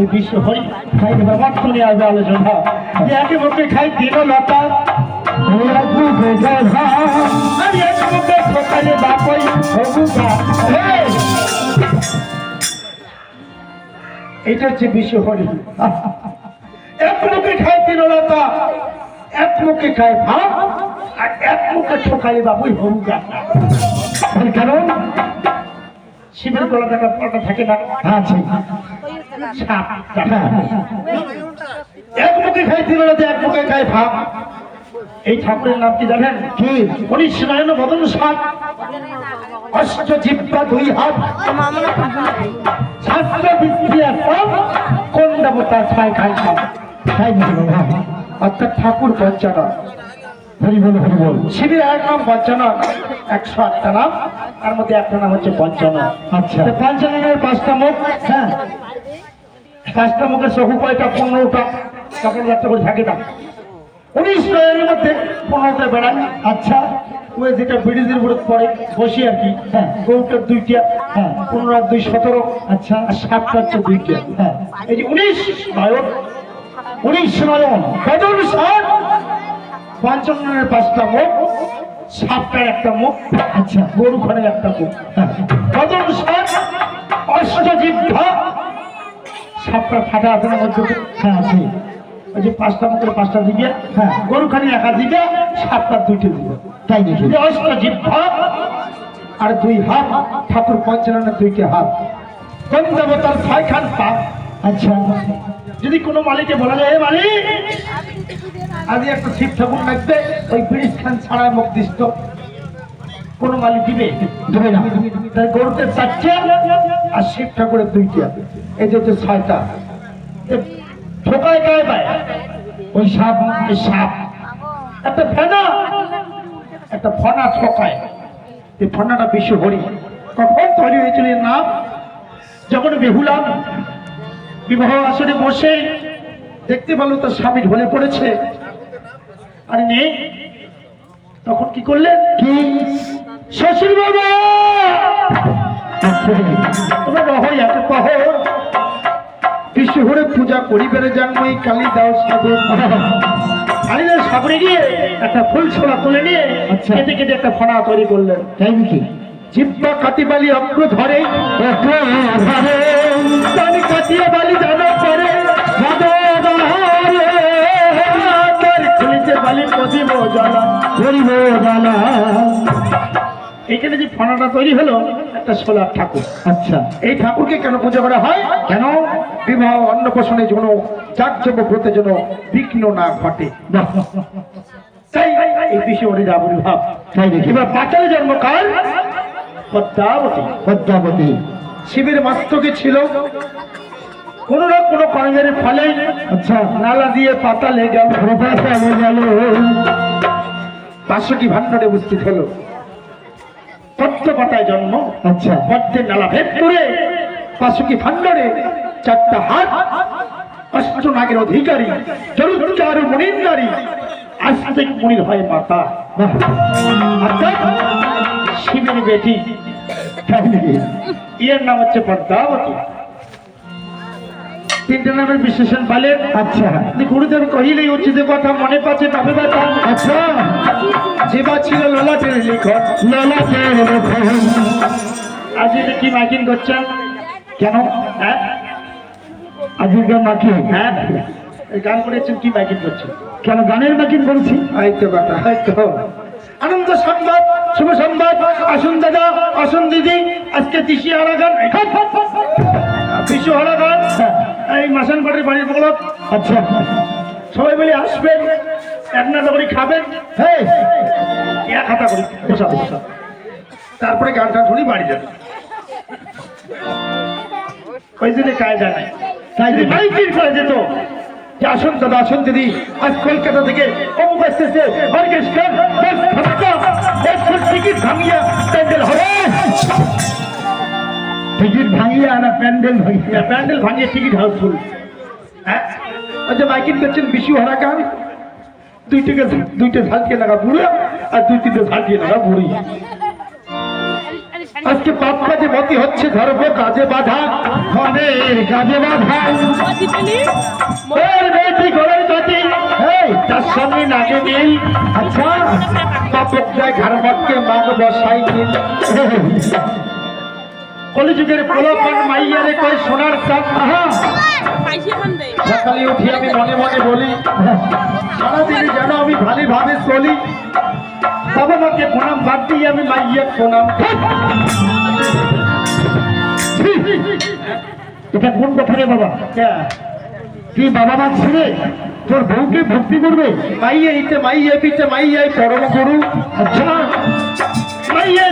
এই বিশ্ব হরি খাই ব্যাপারটা নিয়ে আসবে আলোচনা। একে মুখে খাই দিন লতা। এটা হচ্ছে বিশ্ব হরি। এক মুখে খাই দিন লতা, এক মুখে খাই ভাত আর এক মুখে ঠোকালে বাবুই গা। কারণ শিবের গলা দেখা পড়াটা থাকে না? সাপ এক মুখে খাই দিল এক মুখে খাই ভাব। এই ঠাকুরের নাম কি জানেন? কি? উনিশ নয়ন বদন সাত অষ্ট জিব্বা দুই হাত। শাস্ত্র বিক্রিয়া সব। কোন দেবতা খাই অর্থাৎ ঠাকুর পঞ্চানন হরি বল হরি বল। শিবের এক নাম পঞ্চানন একশো আটটা নাম। তার মধ্যে একটা নাম হচ্ছে পঞ্চানন আচ্ছা। পঞ্চাননের পাঁচটা মুখ। হ্যাঁ। পাঁচটা মুখে চকু কয়টা পনেরোটা তখন একটা করে থাকে না উনিশ নয়ের মধ্যে পনেরোটা বেড়ায়। আচ্ছা ওই যেটা ব্রিটিশের উপরে পড়ে, বসি আর কি। হ্যাঁ দুইটা হ্যাঁ পনেরো দুই সতেরো। আচ্ছা আর সাতটা হচ্ছে দুইটা। হ্যাঁ এই যে উনিশ নয়ন উনিশ নয়ন কজন সাত পঞ্চান্নের পাঁচটা মুখ, সাতটার একটা মুখ আচ্ছা গরু খানের একটা মুখ। হ্যাঁ কজন সাত অষ্ট সাতটা ফাটা আছে না মধ্যে হ্যাঁ আছে ওই যে পাঁচটা মুখের পাঁচটা দিকে হ্যাঁ গরুখানি একা দিকে সাতটা দুইটা দিকে। তাই নাকি? অষ্ট জিভা আর দুই হাত ঠাকুর পঞ্চাননের দুইটি হাত। কোন দেবতার ছয়খান পা। আচ্ছা। যদি কোনো মালিকে বলা যায় "এ মালিক আজকে একটা শিব ঠাকুর লাগবে ওই ব্রিজ খান ছাড়া মুক্তিষ্ট কোন মালিক দিবে? দেবে না। তাই গরুতে চারটে আর শিব ঠাকুরের দুইটা এই যে ছয়টা। ঠোকায় গায়ে পায়। ওই সাপ এই সাপ। একটা ফেনা। একটা ফনা ঠোকায়। এই ফনাটা বিশ্ব হরি কখন তৈরি হয়েছিল এর নাম? যখন বেহুলাম বিবাহ আসনে বসে দেখতে পেল তার স্বামী ঢলে পড়েছে। আর নেই তখন কি করলেন? কি? শ্বশুর বাবা এত কহ বিশ্বহরে পূজা করিবেন জানমই কালী দাও গিয়ে একটা ফুল ছোলা তুলে নিয়ে কেটে কেটে একটা ফনা তৈরি করলেন তাই নাকি জিব্বা কাটি বালি অগ্র ধরে তানি কাটিয়ে বালি জানা পরে বালি প্রদীপ জ্বালা করিব জ্বালা এখানে যে ফনাটা তৈরি হলো একটা সোলার ঠাকুর। আচ্ছা। এই ঠাকুরকে কেন পূজা করা হয়? কেন? বিবাহ অন্নপ্রাশনের জন্য যাগযজ্ঞ ব্রতের জন্য বিঘ্ন না ঘটে। তাই এই বিষয়ের আবির্ভাব তাই দেখি এবার পাতালে জন্মকাল পদ্মাবতী। পদ্মাবতী। শিবের মাস্তকে ছিল। কোন না কোন কর্মের ফলে আচ্ছা। নালা দিয়ে পাতা লেগে গেল। বাসকি ভান্ডারে উপস্থিত হলো। পদ্ম পাতায় জন্ম। আচ্ছা। পদ্মের নালা ভেদ করে পাশুকি ভান্ডারে চারটা হাত অষ্টনাগের অধিকারী জরুচার মুনির নারী আস্তিক মুনির হয় মাতা। শিবের বেটি। ইয়ের নাম হচ্ছে পদ্মাবতী। তিনটে নামের বিশেষণ পালেন আচ্ছা। গুরুদেব কহিলেই উচিত কথা মনে পাচ্ছে তবে ব্যথা আচ্ছা। যেবা ছিল ললাটের লিখন ললাটের আজ কি মাইকিং করছেন? কেন? হ্যাঁ? আজকে মাইকিং হ্যাঁ। এই গান করেছেন কি মাইকিং করছেন? কেন গানের মাইকিং বলছি? হয়তো কথা হয়তো আনন্দ সংবাদ শুভ সংবাদ। আসুন দাদা আসুন দিদি আজকে দিশি হারা গান। বিশু হারা গান। এই মাসান বাড়ির বগল আচ্ছা সবাই মিলে আসবেন, এক না করে খাবেন হ্যাঁ এক করি তারপরে গানটা শুনি বাড়ি যাবে। কায়দা নাই আসুন দাদা, আসুন দিদি, আজ কলকাতা থেকে অমুক আসতেছে ভাঙিয়া প্যান্ডেল হবে। টিকিট ভাঙিয়া না প্যান্ডেল ভাঙিয়া প্যান্ডেল ভাঙিয়ে টিকিট হাউসফুল। হ্যাঁ? ওই যে মাইকিং করছেন বিশু হারা দুই থেকে দুইটা ঝালকে লাগা বুড়ো আর দুই তিনটে ঝালকে লাগা বুড়ি। আজকে পাপ কাজে মতি হচ্ছে ধর্ম, কাজে বাধা ধনের কাজে বাধা। বেটি ঘরের এই, তার সঙ্গে নাগে মিল। আচ্ছা পাপক যায় ঘরবাটকে মাগ বসাই কলিযুগের প্রলোভন মাইয়ারে কয় সোনার আহা! সকালে উঠি আমি মনে মনে বলি সারাদিনে যেন আমি ভালো ভাবে চলি। তবে আমাকে প্রণাম বাদ দিয়ে আমি মাইয়া প্রণাম এটা কোন কথা রে বাবা? তুই বাবা মা ছেড়ে তোর বউকে ভক্তি করবে? মাইয়ে ইতে মাইয়ে পিতে মাইয়ে পরম গুরু। আচ্ছা।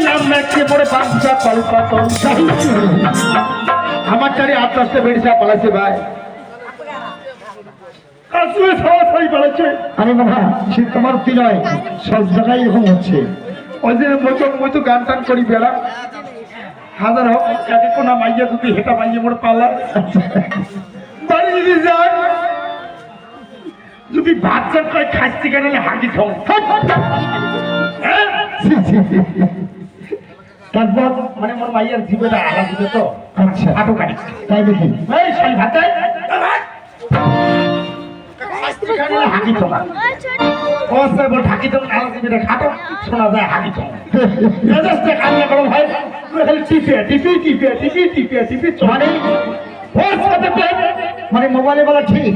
নাম রাখছে পরে পাঁচটা কল্পাতন আমার চারি আট দশটা বেড়িসা পালাচ্ছে ভাই। আরে বাবা সে তোমার কি নয়? সব জায়গায় এরকম হচ্ছে। ওই যে মতো মতো গান টান করি বেড়া। হাজার হোক একে কোনা মাইয়া যদি হেটা মাইয়া মোড় পালা। বাড়ি যদি যান যদি ভাত চাট খাচ্ছি কেন হাঁটি হ্যাঁ? তারপর মানে মোর মাইয়ার জীবনটা আলাদা দিবে তো। আচ্ছা। আটো কাটি। তাই দেখি এই শালি ভাত দেয়? এ ভাত! খাচ্ছি কেন হাঁটি তোমার অবস্থায় বল ঢাকি তো আলাদা দিবে খাটো শোনা যায় হাঁটি তোমার মেজাজটা কান্না করো ভাই। তুমি খালি টিপে টিপি টিপে টিপি টিপে টিপি চলে ওর সাথে মানে মোবাইলে বলা ঠিক।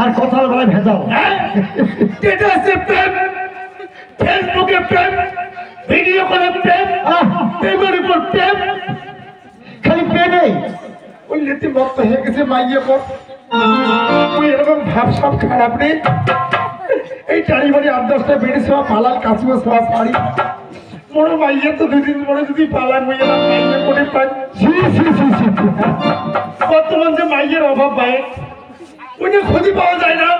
আর কথার বলা ভেজাল। হ্যাঁ? ফেসবুকে প্রেম ভিডিও করে প্রেম প্রেমের উপর প্রেম। খালি প্রেমে। ওই লেতি মত হয়ে গেছে মাইয়ে পর তুই এরকম ভাব সব খারাপ রে। এই চারি বাড়ি আট দশটা বেড়ে সব পালার কাছু সব পারি বড়। মাইয়ে তো দুদিন পরে যদি হয়ে গেলাম মাইয়ে করে পাই ছি। বর্তমান যে মাইয়ের অভাব পায় ওই যে খুঁজে পাওয়া যায় না।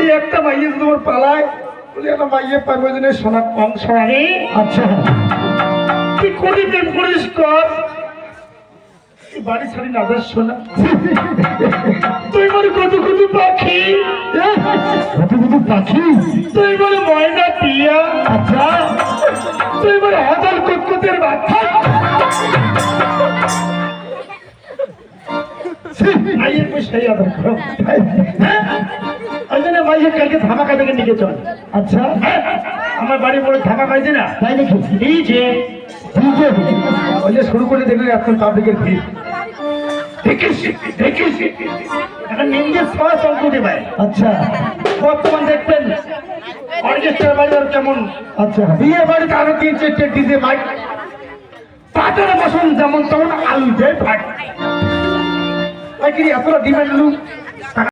এই একটা মাইয়ে যদি তোমার পালায় বলে মাইয়ে পাই সোনার অংশ আনে আচ্ছা। তুই করি প্রেম করিস, কর। বাড়ি ছাড়ি না যাস শোনা তুই বলে কত কত পাখি। কত কত পাখি? তুই বলে ময়না পিয়া। আচ্ছা। তুই বলে হাজার কুকুতের বাচ্চা মাইয়ের পয়সাই আদর করো। হ্যাঁ? ওই জন্য মাইয়ের কালকে ধামাকা থেকে নিয়ে চল। আচ্ছা? আমার বাড়ি বড় ধামাকা হয়েছে না? তাই যে ঠিক ওই যে শুরু করে দেখলে এখন পাবলিকের ভিড়। দেখিস দেখিস। এখন নিজের সবাই চলতে ভাই আচ্ছা। বর্তমান দেখবেন অর্কেস্ট্রার বাজার কেমন? আচ্ছা। বিয়ে বাড়িতে আরও তিন চারটে ডিজে মাইক। পাথরে বসুন যেমন তেমন আলু দেয় ওই এতটা ডিমান্ড লু